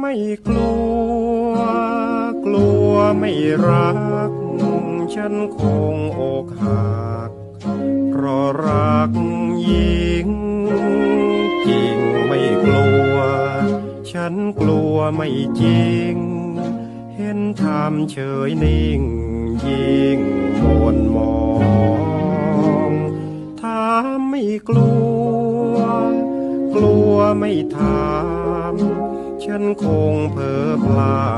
ไม่กลัว กลัวไม่รัก ฉันคงอกหัก เพราะรักหญิงจริงไม่กลัว ฉันกลัวไม่จริง เห็นทำเฉยนิ่ง ยิงมนมองถามไม่กลัว กลัวไม่ถาม ฉันคงเพ้อพลา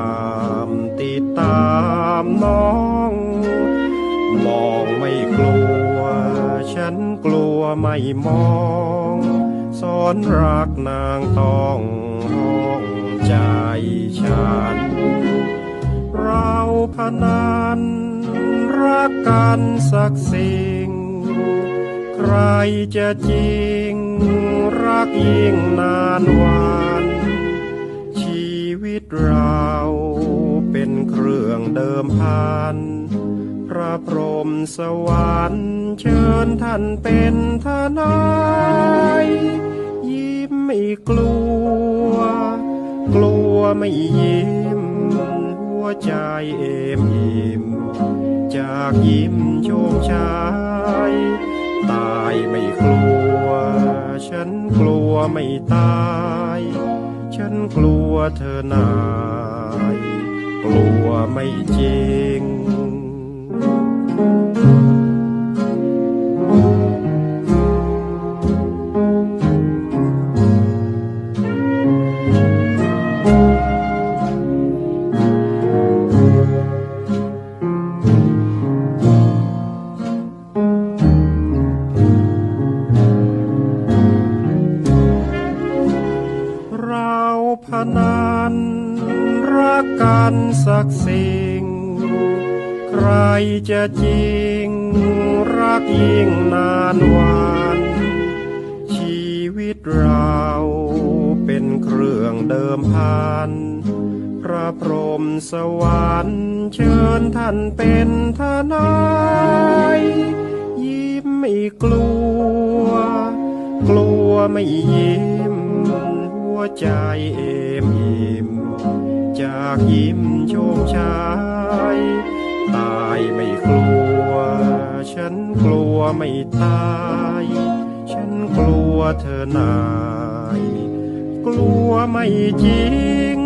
มติดตามน้อง มองไม่กลัว ฉันกลัวไม่มองสอนรักนางต้องห้องใจฉัน เราพนันรักกันสักสิ่ง ใครจะจริงรักยิ่งนานวัน วิตเราเป็นเครื่องเดิมพัน พระพรหมสวรรค์เชิญท่านเป็นทนาย ยิ้มไม่กลัว กลัวไม่ยิ้ม หัวใจเอมยิ้ม จากยิ้มโชมชายตายไม่กลัว ฉันกลัวไม่ตาย ฉันกลัวเธอนาย กลัวไม่จริง นันรักกันสักสิ่ง ใครจะจริง รักยิ่งนานวันชีวิตเราเป็นเครื่องเดิมพัน พระพรหมสวรรค์เชิญท่านเป็นทนายยิ้มไม่กลัว กลัวไม่ยิ้ม วใจเอ็มยิ้มจากยิ้มโชมชายตายไม่กลัว ฉันกลัวไม่ตาย ฉันกลัวเธอนาย กลัวไม่จริง